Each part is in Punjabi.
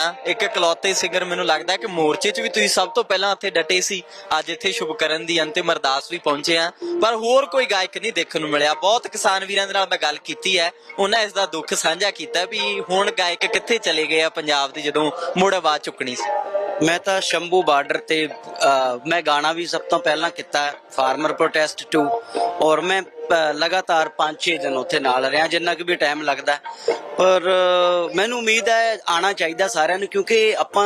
ਇੱਕ ਇਕਲੌਤੇ ਸਿੰਗਰ ਮੈਨੂੰ ਲੱਗਦਾ ਕਿ ਮੋਰਚੇ 'ਚ ਵੀ ਤੁਸੀਂ ਸਭ ਤੋਂ ਪਹਿਲਾਂ ਇੱਥੇ ਡਟੇ ਸੀ। ਅੱਜ ਇੱਥੇ ਸ਼ੁਭਕਰਨ ਦੀ ਅੰਤਿਮ ਅਰਦਾਸ ਵੀ ਪਹੁੰਚੇ ਆ ਪਰ ਹੋਰ ਕੋਈ ਗਾਇਕ ਨਹੀਂ ਦੇਖਣ ਨੂੰ ਮਿਲਿਆ। ਬਹੁਤ ਕਿਸਾਨ ਵੀਰਾਂ ਦੇ ਨਾਲ ਮੈਂ ਗੱਲ ਕੀਤੀ ਹੈ। ਉਹਨਾਂ ਇਸ ਦਾ ਦੁੱਖ ਸਾਂਝਾ ਕੀਤਾ ਵੀ ਹੁਣ ਗਾਇਕ ਕਿੱਥੇ ਚਲੇ ਗਏ ਆ ਪੰਜਾਬ ਦੀ ਜਦੋਂ ਮੁੜ ਆਵਾਜ਼ ਚੁੱਕਣੀ ਸੀ। ਮੈਂ ਤਾਂ ਸ਼ੰਭੂ ਬਾਰਡਰ ਤੇ ਮੈਂ ਗਾਣਾ ਵੀ ਸਭ ਤੋਂ ਪਹਿਲਾਂ ਕੀਤਾ ਫਾਰਮਰ ਪ੍ਰੋਟੈਸਟ 2 ਔਰ ਮੈਂ ਲਗਾਤਾਰ 5-6 ਦਿਨ ਉੱਥੇ ਨਾਲ ਰਿਹਾ, ਜਿੰਨਾ ਕਿ ਵੀ ਟਾਈਮ ਲੱਗਦਾ। ਪਰ ਮੈਨੂੰ ਉਮੀਦ ਹੈ ਆਣਾ ਚਾਹੀਦਾ ਸਾਰਿਆਂ ਨੂੰ, ਕਿਉਂਕਿ ਆਪਾਂ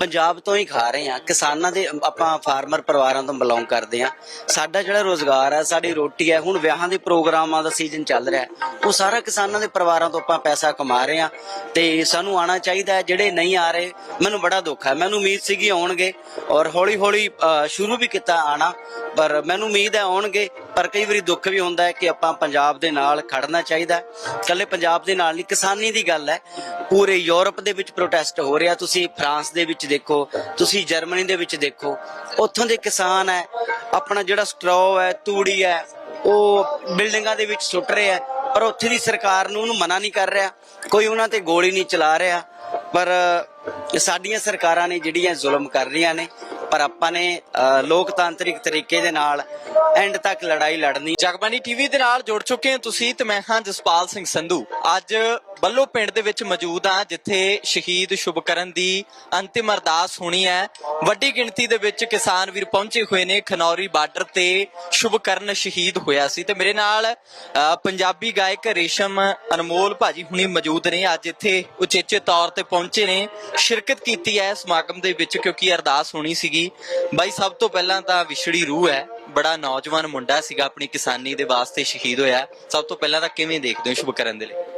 ਪੰਜਾਬ ਤੋਂ ਹੀ ਖਾ ਰਹੇ ਹਾਂ। ਕਿਸਾਨਾਂ ਦੇ ਆਪਾਂ ਫਾਰਮਰ ਪਰਿਵਾਰਾਂ ਤੋਂ ਬਿਲੋਂਗ ਕਰਦੇ ਹਾਂ। ਸਾਡਾ ਜਿਹੜਾ ਰੋਜ਼ਗਾਰ ਹੈ, ਸਾਡੀ ਰੋਟੀ ਹੈ, ਹੁਣ ਵਿਆਹਾਂ ਦੇ ਪ੍ਰੋਗਰਾਮਾਂ ਦਾ ਸੀਜ਼ਨ ਚੱਲ ਰਿਹਾ ਉਹ ਸਾਰਾ ਕਿਸਾਨਾਂ ਦੇ ਪਰਿਵਾਰਾਂ ਤੋਂ ਆਪਾਂ ਪੈਸਾ ਕਮਾ ਰਹੇ ਹਾਂ। ਤੇ ਸਾਨੂੰ ਆਣਾ ਚਾਹੀਦਾ ਜਿਹੜੇ ਨਹੀਂ ਆ ਰਹੇ, ਮੈਨੂੰ ਬੜਾ ਦੁੱਖ ਹੈ। ਮੈਨੂੰ ਉਮੀਦ ਸੀਗੀ ਆਉਣਗੇ ਔਰ ਹੌਲੀ ਹੌਲੀ ਸ਼ੁਰੂ ਵੀ ਕੀਤਾ ਆਣਾ ਪਰ, ਮੈਨੂੰ ਉਮੀਦ ਹੈ ਆਉਣਗੇ, ਪਰ ਕਈ ਵਾਰੀ ਦੁੱਖ ਵੀ ਹੁੰਦਾ ਹੈ ਕਿ ਆਪਾਂ ਪੰਜਾਬ ਦੇ ਨਾਲ ਖੜਨਾ ਚਾਹੀਦਾ ਹੈ। ਪੰਜਾਬ ਦੇ ਨਾਲ ਨਹੀਂ, ਕਿਸਾਨੀ ਦੀ ਗੱਲ ਹੈ। ਪੂਰੇ ਯੂਰਪ ਦੇ ਵਿੱਚ ਪ੍ਰੋਟੈਸਟ ਹੋ ਰਿਹਾ। ਤੁਸੀਂ ਫਰਾਂਸ ਦੇ ਵਿੱਚ ਦੇਖੋ, ਤੁਸੀਂ ਜਰਮਨੀ ਦੇ ਵਿੱਚ ਦੇਖੋ। ਉੱਥੋਂ ਦੇ ਕਿਸਾਨ ਹੈ, ਆਪਣਾ ਜਿਹੜਾ ਸਟਰੋ ਹੈ, ਤੂੜੀ ਹੈ, ਉਹ ਬਿਲਡਿੰਗਾਂ ਦੇ ਵਿੱਚ ਸੁੱਟ ਰਿਹਾ ਪਰ ਉੱਥੇ ਦੀ ਸਰਕਾਰ ਨੂੰ ਉਹਨੂੰ ਮਨਾ ਨਹੀਂ ਕਰ ਰਿਹਾ। ਕੋਈ ਉਹਨਾਂ ਤੇ ਗੋਲੀ ਨਹੀਂ ਚਲਾ ਰਿਹਾ। ਪਰ ਸਾਡੀਆਂ ਸਰਕਾਰਾਂ ਨੇ ਜਿਹੜੀਆਂ ਜ਼ੁਲਮ ਕਰ ਰਹੀਆਂ ਨੇ ਪਰ ਆਪਾਂ ਨੇ ਅ, ਲੋਕਤਾਂਤਰਿਕ ਤਰੀਕੇ ਦੇ ਨਾਲ ਐਂਡ ਤੱਕ ਲੜਾਈ ਲੜਨੀ। ਜਗਬਾਣੀ ਟੀਵੀ ਦੇ ਨਾਲ ਜੁੜ ਚੁੱਕੇ ਹੋ ਤੁਸੀਂ ਤੇ ਮੈਂ ਹਾਂ ਜਸਪਾਲ ਸਿੰਘ ਸੰਧੂ। ਅੱਜ ਬੱਲੋ ਪਿੰਡ ਦੇ ਵਿੱਚ ਮੌਜੂਦ ਆ ਜਿੱਥੇ ਸ਼ਹੀਦ ਸ਼ੁਭਕਰਨ ਦੀ ਅੰਤਿਮ ਅਰਦਾਸ ਹੋਣੀ ਹੈ। ਵੱਡੀ ਗਿਣਤੀ ਦੇ ਵਿੱਚ ਕਿਸਾਨ ਵੀਰ ਪਹੁੰਚੇ ਹੋਏ ਨੇ। ਖਨੌਰੀ ਬਾਰਡਰ ਤੇ ਸ਼ੁਭਕਰਨ ਸ਼ਹੀਦ ਹੋਇਆ ਸੀ। ਤੇ ਮੇਰੇ ਨਾਲ ਪੰਜਾਬੀ ਗਾਇਕ ਰੇਸ਼ਮ ਅਨਮੋਲ ਭਾਜੀ ਹੁਣੀ ਮੌਜੂਦ ਨੇ। ਅੱਜ ਇੱਥੇ ਉਚੇਚੇ ਤੌਰ ਤੇ ਪਹੁੰਚੇ ਨੇ। ਸ਼ਿਰਕਤ ਕੀਤੀ ਹੈ ਸਮਾਗਮ ਦੇ ਵਿੱਚ, ਕਿਉਂਕਿ ਅਰਦਾਸ ਹੋਣੀ ਸੀਗੀ। ਬਾਈ, ਸਭ ਤੋਂ ਪਹਿਲਾਂ ਤਾਂ ਵਿਛੜੀ ਰੂਹ ਹੈ। ਬੜਾ ਨੌਜਵਾਨ ਮੁੰਡਾ ਸੀਗਾ, ਆਪਣੀ ਕਿਸਾਨੀ ਦੇ ਵਾਸਤੇ ਸ਼ਹੀਦ ਹੋਇਆ। ਸਭ ਤੋਂ ਪਹਿਲਾਂ ਤਾਂ ਕਿਵੇਂ ਦੇਖਦੇ ਹੋ ਸ਼ੁਭਕਰਨ ਦੇ ਲਈ?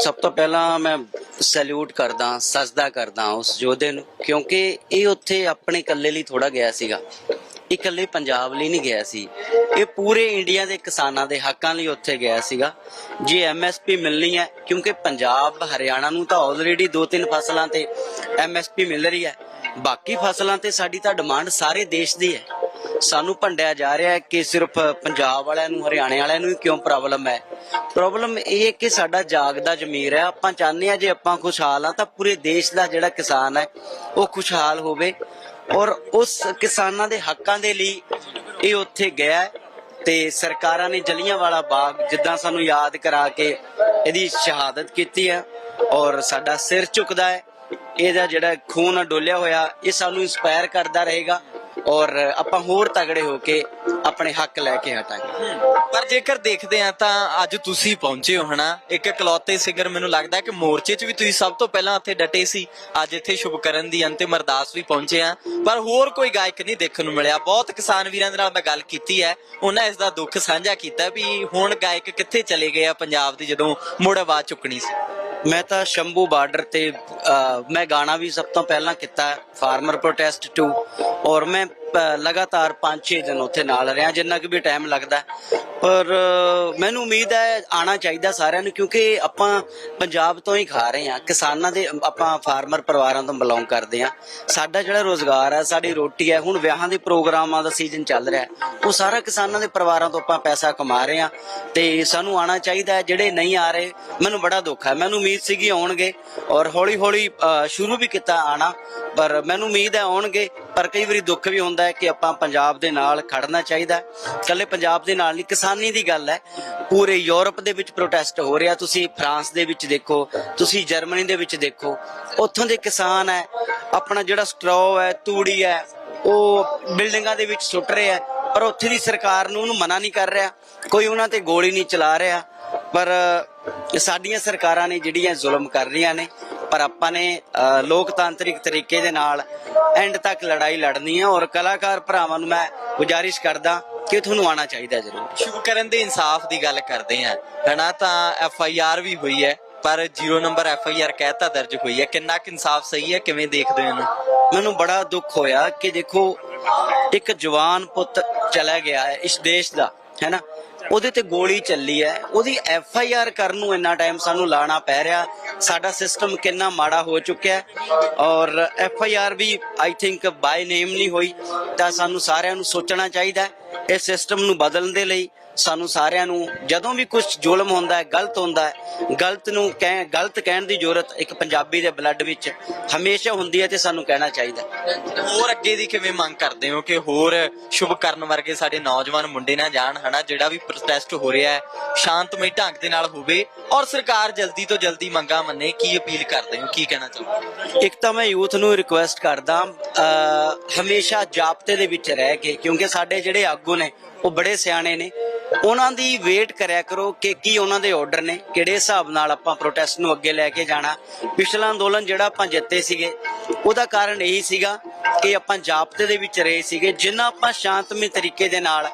ਸਭ ਤੋਂ ਪਹਿਲਾਂ ਮੈਂ ਸੈਲੂਟ ਕਰਦਾ, ਸਜਦਾ ਕਰਦਾ ਉਸ ਯੋਧੇ ਨੂੰ, ਕਿਉਂਕਿ ਇਹ ਉੱਥੇ ਆਪਣੇ ਇਕੱਲੇ ਲਈ ਥੋੜਾ ਗਿਆ ਸੀਗਾ। ਇਕੱਲੇ ਪੰਜਾਬ ਲਈ ਨਹੀਂ ਗਿਆ ਸੀ। ਇਹ ਪੂਰੇ ਇੰਡੀਆ ਦੇ ਕਿਸਾਨਾਂ ਦੇ ਹੱਕਾਂ ਲਈ ਉੱਥੇ ਗਿਆ ਸੀਗਾ। ਜੇ ਐਮਐਸਪੀ ਮਿਲਣੀ ਹੈ, ਕਿਉਂਕਿ ਪੰਜਾਬ, ਹਰਿਆਣਾ ਨੂੰ ਤਾਂ ਆਲਰੇਡੀ ਦੋ ਤਿੰਨ ਫਸਲਾਂ ਤੇ ਐਮਐਸਪੀ ਮਿਲ ਰਹੀ ਹੈ। ਬਾਕੀ ਫਸਲਾਂ ਤੇ ਸਾਡੀ ਤਾਂ ਡਿਮਾਂਡ ਸਾਰੇ ਦੇਸ਼ ਦੀ ਹੈ। ਸਾਨੂੰ ਭੰਡਿਆ ਜਾ ਰਿਹਾ ਹੈ ਕਿ ਸਿਰਫ ਪੰਜਾਬ ਵਾਲਿਆਂ ਨੂੰ, ਹਰਿਆਣੇ ਵਾਲਿਆਂ ਨੂੰ ਹੀ ਕਿਉਂ ਪ੍ਰੋਬਲਮ ਹੈ? ਪ੍ਰੋਬਲਮ ਇਹ ਹੈ ਕਿ ਸਾਡਾ ਜਾਗਦਾ ਜ਼ਮੀਰ ਹੈ। ਆਪਾਂ ਚਾਹੁੰਦੇ ਹਾਂ ਜੇ ਆਪਾਂ ਖੁਸ਼ਹਾਲ ਆ ਤਾਂ ਪੂਰੇ ਦੇਸ਼ ਦਾ ਜਿਹੜਾ ਕਿਸਾਨ ਹੈ, ਉਹ ਖੁਸ਼ਹਾਲ ਹੋਵੇ ਔਰ ਉਸ ਕਿਸਾਨਾਂ ਦੇ ਹੱਕਾਂ ਦੇ ਲਈ ਇਹ ਉੱਥੇ ਗਿਆ ਹੈ ਤੇ ਸਰਕਾਰਾਂ ਨੇ ਜਲੀਆਂਵਾਲਾ ਬਾਗ ਜਿੱਦਾਂ ਸਾਨੂੰ ਯਾਦ ਕਰਾ ਕੇ ਇਹਦੀ ਸ਼ਹਾਦਤ ਕੀਤੀ ਹੈ ਔਰ ਸਾਡਾ ਸਿਰ ਝੁਕਦਾ ਹੈ। ਇਹਦਾ ਜਿਹੜਾ ਖੂਨ ਡੋਲਿਆ ਹੋਇਆ, ਇਹ ਸਾਨੂੰ ਇਨਸਪਾਇਰ ਕਰਦਾ ਰਹੇਗਾ। ਔਰ ਆਪਾਂ ਹੋਰ ਤਗੜੇ ਹੋ ਕੇ ਆਪਣੇ ਹੱਕ ਲੈ ਕੇ ਹਟਾਂਗੇ। ਪਰ ਜੇਕਰ ਦੇਖਦੇ ਆ ਤਾਂ ਅੱਜ ਤੁਸੀਂ ਪਹੁੰਚੇ ਹੋ, ਹਨਾ? ਇੱਕ ਇਕਲੌਤੇ ਸਿੰਗਰ ਮੈਨੂੰ ਲੱਗਦਾ ਕਿ ਮੋਰਚੇ 'ਚ ਵੀ ਤੁਸੀਂ ਸਭ ਤੋਂ ਪਹਿਲਾਂ ਇੱਥੇ ਡਟੇ ਸੀ। ਅੱਜ ਇੱਥੇ ਸ਼ੁਭਕਰਨ ਦੀ ਅੰਤਿਮ ਅਰਦਾਸ ਵੀ ਪਹੁੰਚੇ ਆ ਪਰ ਹੋਰ ਕੋਈ ਗਾਇਕ ਨਹੀਂ ਦੇਖਣ ਨੂੰ ਮਿਲਿਆ। ਬਹੁਤ ਕਿਸਾਨ ਵੀਰਾਂ ਦੇ ਨਾਲ ਮੈਂ ਗੱਲ ਕੀਤੀ ਹੈ। ਉਹਨਾਂ ਇਸ ਦਾ ਦੁੱਖ ਸਾਂਝਾ ਕੀਤਾ ਵੀ ਹੁਣ ਗਾਇਕ ਕਿੱਥੇ ਚਲੇ ਗਏ ਆ ਪੰਜਾਬ ਦੀ ਜਦੋਂ ਮੁੜ ਆਵਾਜ਼ ਚੁੱਕਣੀ ਸੀ। ਮੈਂ ਤਾਂ ਸ਼ੰਭੂ ਬਾਰਡਰ ਤੇ ਮੈਂ ਗਾਣਾ ਵੀ ਸਭ ਤੋਂ ਪਹਿਲਾਂ ਕੀਤਾ ਫਾਰਮਰ ਪ੍ਰੋਟੈਸਟ 2 ਔਰ ਮੈਂ ਲਗਾਤਾਰ 5-6 ਦਿਨ ਉੱਥੇ ਨਾਲ ਰਿਹਾ, ਜਿੰਨਾ ਕਿ ਵੀ ਟਾਈਮ ਲੱਗਦਾ। ਪਰ ਮੈਨੂੰ ਉਮੀਦ ਹੈ ਆਣਾ ਚਾਹੀਦਾ ਸਾਰਿਆਂ ਨੂੰ, ਕਿਉਂਕਿ ਆਪਾਂ ਪੰਜਾਬ ਤੋਂ ਹੀ ਖਾ ਰਹੇ ਹਾਂ। ਕਿਸਾਨਾਂ ਦੇ, ਆਪਾਂ ਫਾਰਮਰ ਪਰਿਵਾਰਾਂ ਤੋਂ ਬਿਲੋਂਗ ਕਰਦੇ ਹਾਂ। ਸਾਡਾ ਜਿਹੜਾ ਰੋਜ਼ਗਾਰ ਹੈ, ਸਾਡੀ ਰੋਟੀ ਹੈ, ਹੁਣ ਵਿਆਹਾਂ ਦੇ ਪ੍ਰੋਗਰਾਮਾਂ ਦਾ ਸੀਜ਼ਨ ਚੱਲ ਰਿਹਾ ਉਹ ਸਾਰਾ ਕਿਸਾਨਾਂ ਦੇ ਪਰਿਵਾਰਾਂ ਤੋਂ ਆਪਾਂ ਪੈਸਾ ਕਮਾ ਰਹੇ ਹਾਂ। ਤੇ ਸਾਨੂੰ ਆਣਾ ਚਾਹੀਦਾ ਜਿਹੜੇ ਨਹੀਂ ਆ ਰਹੇ, ਮੈਨੂੰ ਬੜਾ ਦੁੱਖ ਹੈ। ਮੈਨੂੰ ਉਮੀਦ ਸੀਗੀ ਆਉਣਗੇ, ਔਰ ਹੌਲੀ ਹੌਲੀ ਸ਼ੁਰੂ ਵੀ ਕੀਤਾ ਆਣਾ ਪਰ ਮੈਨੂੰ ਉਮੀਦ ਹੈ ਆਉਣਗੇ। ਪਰ ਕਈ ਵਾਰੀ ਦੁੱਖ ਵੀ ਹੁੰਦਾ ਹੈ ਕਿ ਆਪਾਂ ਪੰਜਾਬ ਦੇ ਨਾਲ ਖੜਨਾ ਚਾਹੀਦਾ ਇਕੱਲੇ ਪੰਜਾਬ ਦੇ ਨਾਲ ਨਹੀਂ, ਕਿਸਾਨੀ ਦੀ ਗੱਲ ਹੈ। ਪੂਰੇ ਯੂਰਪ ਦੇ ਵਿੱਚ ਪ੍ਰੋਟੈਸਟ ਹੋ ਰਿਹਾ। ਤੁਸੀਂ ਫਰਾਂਸ ਦੇ ਵਿੱਚ ਦੇਖੋ, ਤੁਸੀਂ ਜਰਮਨੀ ਦੇ ਵਿੱਚ ਦੇਖੋ। ਉੱਥੋਂ ਦੇ ਕਿਸਾਨ ਹੈ, ਆਪਣਾ ਜਿਹੜਾ ਸਟ੍ਰੋ ਹੈ, ਤੂੜੀ ਹੈ, ਉਹ ਬਿਲਡਿੰਗਾਂ ਦੇ ਵਿੱਚ ਸੁੱਟ ਰਿਹਾ ਹੈ। ਪਰ ਉੱਥੇ ਦੀ ਸਰਕਾਰ ਨੂੰ ਉਹਨੂੰ ਮਨਾ ਨਹੀਂ ਕਰ ਰਿਹਾ। ਕੋਈ ਉਹਨਾਂ ਤੇ ਗੋਲੀ ਨਹੀਂ ਚਲਾ ਰਿਹਾ। ਪਰ ਸਾਡੀਆਂ ਸਰਕਾਰਾਂ ਨੇ ਜਿਹੜੀਆਂ ਜ਼ੁਲਮ ਕਰ ਰਹੀਆਂ ਨੇ ਪਰ ਆਪਾਂ ਨੇ ਲੋਕਤਾਂਤਰਿਕ ਤਰੀਕੇ ਦੇ ਨਾਲ ਐਂਡ ਤੱਕ ਲੜਾਈ ਲੜਨੀ ਹੈ ਔਰ ਕਲਾਕਾਰ ਭਰਾਵਾਂ ਨੂੰ ਮੈਂ ਗੁਜ਼ਾਰਿਸ਼ ਕਰਦਾ ਕਿ ਤੁਹਾਨੂੰ ਆਣਾ ਚਾਹੀਦਾ ਜ਼ਰੂਰ। ਸ਼ੁਭਕਰਨ ਦੇ ਇਨਸਾਫ ਦੀ ਗੱਲ ਕਰਦੇ ਆ ਹਨਾ ਤਾਂ ਐਫ ਆਈ ਆਰ ਵੀ ਹੋਈ ਹੈ ਪਰ zero number F I R ਕਹਿਤਾ ਦਰਜ ਹੋਈ ਹੈ। ਕਿੰਨਾ ਕੁ ਇਨਸਾਫ ਸਹੀ ਹੈ ਕਿਵੇਂ ਦੇਖਦੇ ਹੋ ਇਹਨੂੰ? ਮੈਨੂੰ ਬੜਾ ਦੁੱਖ ਹੋਇਆ ਕਿ ਦੇਖੋ ਇੱਕ ਜਵਾਨ ਪੁੱਤ ਚਲਾ ਗਿਆ ਹੈ ਇਸ ਦੇਸ਼ ਦਾ ਹੈਨਾ? ਉਹਦੇ ਤੇ ਗੋਲੀ ਚੱਲੀ ਹੈ। ਉਹਦੀ ਐਫ ਆਈ ਆਰ ਕਰਨ ਨੂੰ ਇੰਨਾ ਟਾਈਮ ਸਾਨੂੰ ਲਾਣਾ ਪੈ ਰਿਹਾ। ਸਾਡਾ ਸਿਸਟਮ ਕਿੰਨਾ ਮਾੜਾ ਹੋ ਚੁੱਕਿਆ ਔਰ ਐਫ ਆਈ ਆਰ ਵੀ ਆਈ ਥਿੰਕ ਬਾਈ ਨੇਮ ਨਹੀਂ ਹੋਈ, ਤਾਂ ਸਾਨੂੰ ਸਾਰਿਆਂ ਨੂੰ ਸੋਚਣਾ ਚਾਹੀਦਾ ਹੈ ਇਸ ਸਿਸਟਮ ਨੂੰ ਬਦਲਣ ਦੇ ਲਈ। ਸਾਨੂੰ ਸਾਰਿਆਂ ਨੂੰ ਜਦੋਂ ਵੀ ਕੁਝ ਜ਼ੁਲਮ ਹੁੰਦਾ ਹੈ ਗਲਤ ਹੁੰਦਾ ਹੈ ਗਲਤ ਨੂੰ ਕਹਿ ਗਲਤ ਕਹਿਣ ਦੀ ਜ਼ਰੂਰਤ ਇੱਕ ਪੰਜਾਬੀ ਦੇ ਬਲੱਡ ਵਿੱਚ ਹਮੇਸ਼ਾ ਹੁੰਦੀ ਹੈ ਤੇ ਸਾਨੂੰ ਕਹਿਣਾ ਚਾਹੀਦਾ। ਹੋਰ ਅੱਗੇ ਦੀ ਕਿਵੇਂ ਮੰਗ ਕਰਦੇ ਹੋ ਕਿ ਹੋਰ ਸ਼ੁਭ ਕਰਨ ਵਰਗੇ ਸਾਡੇ ਨੌਜਵਾਨ ਮੁੰਡੇ ਨਾ ਜਾਣ ਹਨਾ? ਜਿਹੜਾ ਵੀ ਪ੍ਰੋਟੈਸਟ ਹੋ ਰਿਹਾ ਹੈ ਸ਼ਾਂਤਮਈ ਢੰਗ ਦੇ ਨਾਲ ਹੋਵੇ ਔਰ ਸਰਕਾਰ ਜਲਦੀ ਤੋਂ ਜਲਦੀ ਮੰਗਾਂ ਮੰਨੇ ਕੀ ਅਪੀਲ ਕਰਦੇ ਹੋ? ਕੀ ਕਹਿਣਾ ਚਾਹੋਗੇ? ਇੱਕ ਤਾਂ ਮੈਂ ਯੂਥ ਨੂੰ ਰਿਕੁਐਸਟ ਕਰਦਾ ਹਮੇਸ਼ਾ ਜਾਬਤੇ ਦੇ ਵਿੱਚ ਰਹਿ ਕੇ ਕਿਉਂਕਿ ਸਾਡੇ ਜਿਹੜੇ ਆਗੂ ਨੇ ਉਹ ਬੜੇ ਸਿਆਣੇ ਨੇ। ਉਹਨਾਂ ਦੀ ਵੇਟ ਕਰਿਆ ਕਰੋ ਕਿ ਕੀ ਉਹਨਾਂ ਦੇ ਆਰਡਰ ਨੇ, ਕਿਹੜੇ ਹਿਸਾਬ ਨਾਲ ਆਪਾਂ ਪ੍ਰੋਟੈਸਟ ਨੂੰ ਅੱਗੇ ਲੈ ਕੇ ਜਾਣਾ। ਪਿਛਲਾ ਅੰਦੋਲਨ ਜਿਹੜਾ ਆਪਾਂ ਜਿੱਤੇ ਸੀਗੇ, ਉਹਦਾ ਕਾਰਨ ਇਹੀ ਸੀਗਾ ਕਿ ਆਪਾਂ ਜਾਬਤੇ ਦੇ ਵਿੱਚ ਰਹੇ ਸੀਗੇ, ਜਿੰਨਾ ਆਪਾਂ ਸ਼ਾਂਤਮਈ ਤਰੀਕੇ ਦੇ ਨਾਲ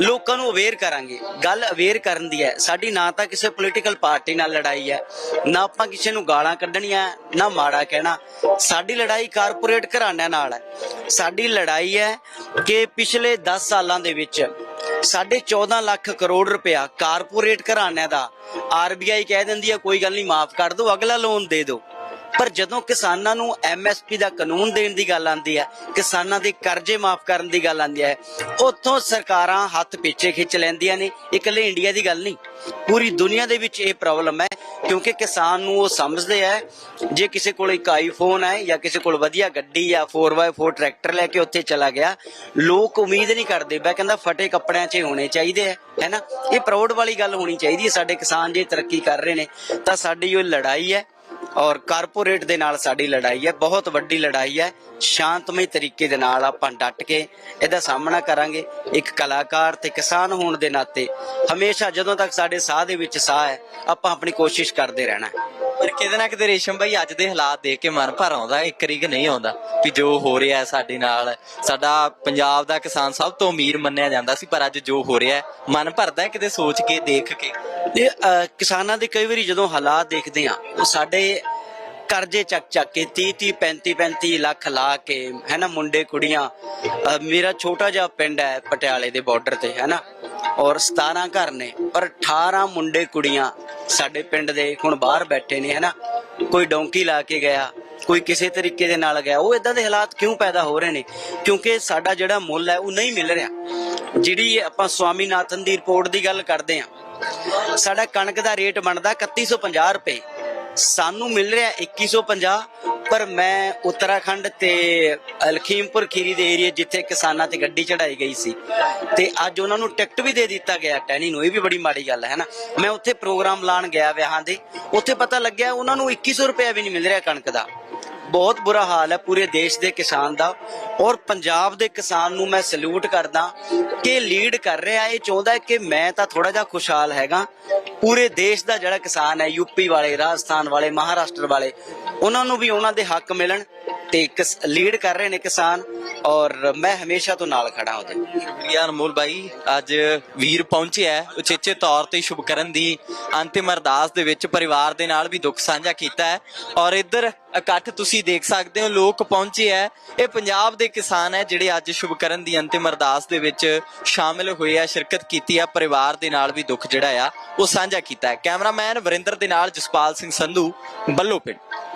ਲੋਕਾਂ ਨੂੰ ਅਵੇਅਰ ਕਰਾਂਗੇ। ਗੱਲ ਅਵੇਅਰ ਕਰਨ ਦੀ ਹੈ। ਸਾਡੀ ਨਾ ਤਾਂ ਕਿਸੇ ਪੋਲੀਟੀਕਲ ਪਾਰਟੀ ਨਾਲ ਲੜਾਈ ਹੈ, ਨਾ ਆਪਾਂ ਕਿਸੇ ਨੂੰ ਗਾਲਾਂ ਕੱਢਣੀਆਂ, ਨਾ ਮਾੜਾ ਕਹਿਣਾ। ਸਾਡੀ ਲੜਾਈ ਕਾਰਪੋਰੇਟ ਘਰਾਣਿਆਂ ਨਾਲ ਹੈ। ਸਾਡੀ ਲੜਾਈ ਹੈ ਕਿ ਪਿਛਲੇ 10 ਸਾਲਾਂ ਦੇ ਵਿੱਚ ਸਾਡੇ 14 ਲੱਖ ਕਰੋੜ ਰੁਪਇਆ ਕਾਰਪੋਰੇਟ ਘਰਾਣਿਆਂ ਦਾ ਆਰਬੀਆਈ ਕਹਿ ਦਿੰਦੀ ਹੈ ਕੋਈ ਗੱਲ ਨਹੀਂ, ਮਾਫ ਕਰ ਦਿਓ, ਅਗਲਾ ਲੋਨ ਦੇ ਦਿਓ। ਪਰ ਜਦੋਂ ਕਿਸਾਨਾਂ ਨੂੰ ਐਮਐਸਪੀ ਦਾ ਕਾਨੂੰਨ ਦੇਣ ਦੀ ਗੱਲ ਆਉਂਦੀ ਹੈ, ਕਿਸਾਨਾਂ ਦੇ ਕਰਜ਼ੇ ਮਾਫ ਕਰਨ ਦੀ ਗੱਲ ਆਉਂਦੀ ਹੈ, ਉੱਥੋਂ ਸਰਕਾਰਾਂ ਹੱਥ ਪਿੱਛੇ ਖਿੱਚ ਲੈਂਦੀਆਂ ਨੇ। ਇਕੱਲੇ ਇੰਡੀਆ ਦੀ ਗੱਲ ਨਹੀਂ, ਪੂਰੀ ਦੁਨੀਆ ਦੇ ਵਿੱਚ ਇਹ ਪ੍ਰੋਬਲਮ ਹੈ। ਕਿਉਂਕਿ ਕਿਸਾਨ ਨੂੰ ਉਹ ਸਮਝਦੇ ਆ, ਜੇ ਕਿਸੇ ਕੋਲ ਇੱਕ ਆਈਫੋਨ ਹੈ ਜਾਂ ਕਿਸੇ ਕੋਲ ਵਧੀਆ ਗੱਡੀ ਜਾਂ 4x4 ਟਰੈਕਟਰ ਲੈ ਕੇ ਉੱਥੇ ਚਲਾ ਗਿਆ, ਲੋਕ ਉਮੀਦ ਨਹੀਂ ਕਰਦੇ ਬਈ ਕਹਿੰਦਾ ਫਟੇ ਕੱਪੜਿਆਂ 'ਚ ਹੋਣੇ ਚਾਹੀਦੇ ਆ ਹੈਨਾ ਇਹ ਪ੍ਰਾਊਡ ਵਾਲੀ ਗੱਲ ਹੋਣੀ ਚਾਹੀਦੀ ਹੈ, ਸਾਡੇ ਕਿਸਾਨ ਜੇ ਤਰੱਕੀ ਕਰ ਰਹੇ ਨੇ, ਤਾਂ ਸਾਡੀ ਉਹ ਲੜਾਈ ਹੈ ਔਰ ਕਾਰਪੋਰੇਟ ਦੇ ਨਾਲ ਸਾਡੀ ਲੜਾਈ ਹੈ, ਬਹੁਤ ਵੱਡੀ ਲੜਾਈ ਹੈ। ਸ਼ਾਂਤਮਈ ਤਰੀਕੇ ਦੇ ਨਾਲ ਆਪਾਂ ਡਟ ਕੇ ਇਹਦਾ ਸਾਹਮਣਾ ਕਰਾਂਗੇ। ਇੱਕ ਕਲਾਕਾਰ ਤੇ ਕਿਸਾਨ ਹੋਣ ਦੇ ਨਾਤੇ ਹਮੇਸ਼ਾ ਜਦੋਂ ਤੱਕ ਸਾਡੇ ਸਾਹ ਦੇ ਵਿੱਚ ਸਾਹ ਹੈ, ਆਪਾਂ ਆਪਣੀ ਕੋਸ਼ਿਸ਼ ਕਰਦੇ ਰਹਿਣਾ ਪਰ ਕਿਤੇ ਨਾ ਕਿਤੇ ਰੇਸ਼ਮ ਭਾਈ ਅੱਜ ਦੇ ਹਾਲਾਤ ਦੇਖ ਕੇ ਮਨ ਭਰ ਆਉਂਦਾ ਇੱਕ ਰੀਕ ਨਹੀਂ ਆਉਂਦਾ ਵੀ ਜੋ ਹੋ ਰਿਹਾ ਸਾਡੇ ਨਾਲ। ਸਾਡਾ ਪੰਜਾਬ ਦਾ ਕਿਸਾਨ ਸਭ ਤੋਂ ਅਮੀਰ ਮੰਨਿਆ ਜਾਂਦਾ ਸੀ ਪਰ ਅੱਜ ਜੋ ਹੋ ਰਿਹਾ ਮਨ ਭਰਦਾ ਹੈ ਕਿਤੇ ਸੋਚ ਕੇ ਦੇਖ ਕੇ। ਇਹ ਅਹ, ਕਿਸਾਨਾਂ ਦੇ ਕਈ ਵਾਰੀ ਜਦੋਂ ਹਾਲਾਤ ਦੇਖਦੇ ਆ ਉਹ ਸਾਡੇ ਕਰਜ਼ੇ ਚੱਕ ਚੱਕ ਕੇ 30 30 35 35 ਲੱਖ ਲਾ ਕੇ ਹੈਨਾ ਮੁੰਡੇ ਕੁੜੀਆਂ ਅਹ, ਮੇਰਾ ਛੋਟਾ ਜਿਹਾ ਪਿੰਡ ਹੈ ਪਟਿਆਲੇ ਦੇ ਬਾਰਡਰ ਤੇ ਹੈਨਾ ਔਰ 17 ਘਰ ਨੇ, ਪਰ 18 ਮੁੰਡੇ ਕੁੜੀਆਂ ਸਾਡੇ ਪਿੰਡ ਦੇ ਹੁਣ ਬਾਹਰ ਬੈਠੇ ਨੇ, ਹੈਨਾ? ਕੋਈ ਡੌਂਕੀ ਲਾ ਕੇ ਗਿਆ, ਕੋਈ ਕਿਸੇ ਤਰੀਕੇ ਦੇ ਨਾਲ ਗਿਆ, ਉਹ ਇਦਾਂ ਦੇ ਹਾਲਾਤ ਕਿਉਂ ਪੈਦਾ ਹੋ ਰਹੇ ਨੇ? ਕਿਉਂਕਿ ਸਾਡਾ ਜਿਹੜਾ ਮੁੱਲ ਹੈ, ਉਹ ਨਹੀਂ ਮਿਲ ਰਿਹਾ। ਜਿਹੜੀ ਆਪਾਂ ਸਵਾਮੀਨਾਥਨ ਦੀ ਰਿਪੋਰਟ ਦੀ ਗੱਲ ਕਰਦੇ ਆ ਸਾਡਾ ਕਣਕ ਦਾ ਰੇਟ ਬਣਦਾ 3150 ਰੁਪਏ। ਸਾਨੂੰ ਮਿਲ ਰਿਹਾ 2150 ਪਰ ਮੈਂ ਉਤਰਾਖੰਡ ਤੇ ਲਖੀਮਪੁਰ ਖੀਰੀ ਦੇ ਏਰੀਆ ਜਿੱਥੇ ਕਿਸਾਨਾਂ ਤੇ ਗੱਡੀ ਚੜਾਈ ਗਈ ਸੀ ਤੇ ਅੱਜ ਉਹਨਾਂ ਨੂੰ ਟਿਕਟ ਵੀ ਦੇ ਦਿੱਤਾ ਗਿਆ ਟੈਨੀ ਨੂੰ, ਇਹ ਵੀ ਬੜੀ ਮਾੜੀ ਗੱਲ ਹੈ ਨਾ? ਮੈਂ ਉੱਥੇ ਪ੍ਰੋਗਰਾਮ ਲਾਣ ਗਿਆ ਵਿਆਹਾਂ ਦੇ, ਉੱਥੇ ਪਤਾ ਲੱਗਿਆ ਉਹਨਾਂ ਨੂੰ 2100 ਰੁਪਏ ਵੀ ਨਹੀਂ ਮਿਲ ਰਿਹਾ ਕਣਕ ਦਾ। ਬਹੁਤ ਬੁਰਾ ਹਾਲ ਹੈ ਪੂਰੇ ਦੇਸ਼ ਦੇ ਕਿਸਾਨ ਦਾ ਔਰ ਪੰਜਾਬ ਦੇ ਕਿਸਾਨ ਨੂੰ ਮੈਂ ਸਲੂਟ ਕਰਦਾ ਕਿ ਲੀਡ ਕਰ ਰਿਹਾ, ਇਹ ਚਾਹੁੰਦਾ ਕਿ ਮੈਂ ਤਾਂ ਥੋੜਾ ਜਿਹਾ ਖੁਸ਼ਹਾਲ ਹੈਗਾ ਪੂਰੇ ਦੇਸ਼ ਦਾ ਜਿਹੜਾ ਕਿਸਾਨ ਹੈ ਯੂਪੀ ਵਾਲੇ, ਰਾਜਸਥਾਨ ਵਾਲੇ, ਮਹਾਰਾਸ਼ਟਰ ਵਾਲੇ, ਉਹਨਾਂ ਨੂੰ ਵੀ ਉਹਨਾਂ ਦੇ ਹੱਕ ਮਿਲਣ। ਤੇ ਲੀਡ ਕਰ ਰਹੇ ਨੇ ਕਿਸਾਨ ਔਰ ਮੈਂ ਹਮੇਸ਼ਾ ਤੋਂ ਨਾਲ ਖੜਾ ਉਹਦੇ। ਸ਼ੁਕਰੀਆ ਅਨਮੋਲ ਬਾਈ ਅੱਜ ਵੀਰ ਪਹੁੰਚਿਆ ਹੈ ਉਚੇਚੇ ਤੌਰ ਤੇ ਸ਼ੁਭਕਰਨ ਦੀ ਅੰਤਿਮ ਅਰਦਾਸ ਦੇ ਵਿੱਚ ਪਰਿਵਾਰ ਦੇ ਨਾਲ ਵੀ ਦੁੱਖ ਸਾਂਝਾ ਕੀਤਾ ਹੈ। ਔਰ ਇੱਧਰ ਇਕੱਠ ਤੁਸੀਂ ਦੇਖ ਸਕਦੇ ਹੋ, ਲੋਕ ਪਹੁੰਚੇ ਹੈ ਇਹ ਪੰਜਾਬ ਦੇ ਕਿਸਾਨ ਹੈ ਜਿਹੜੇ ਅੱਜ ਸ਼ੁਭਕਰਨ ਦੀ ਅੰਤਿਮ ਅਰਦਾਸ ਦੇ ਵਿੱਚ ਸ਼ਾਮਿਲ ਹੋਏ ਆ, ਸ਼ਿਰਕਤ ਕੀਤੀ ਹੈ ਪਰਿਵਾਰ ਦੇ ਨਾਲ ਵੀ ਦੁੱਖ ਜਿਹੜਾ ਆ, ਉਹ ਸਾਂਝਾ ਕੀਤਾ ਹੈ। ਕੈਮਰਾਮੈਨ ਵਰਿੰਦਰ ਦੇ ਨਾਲ ਜਸਪਾਲ ਸਿੰਘ ਸੰਧੂ, ਬੱਲੋ ਪਿੰਡ।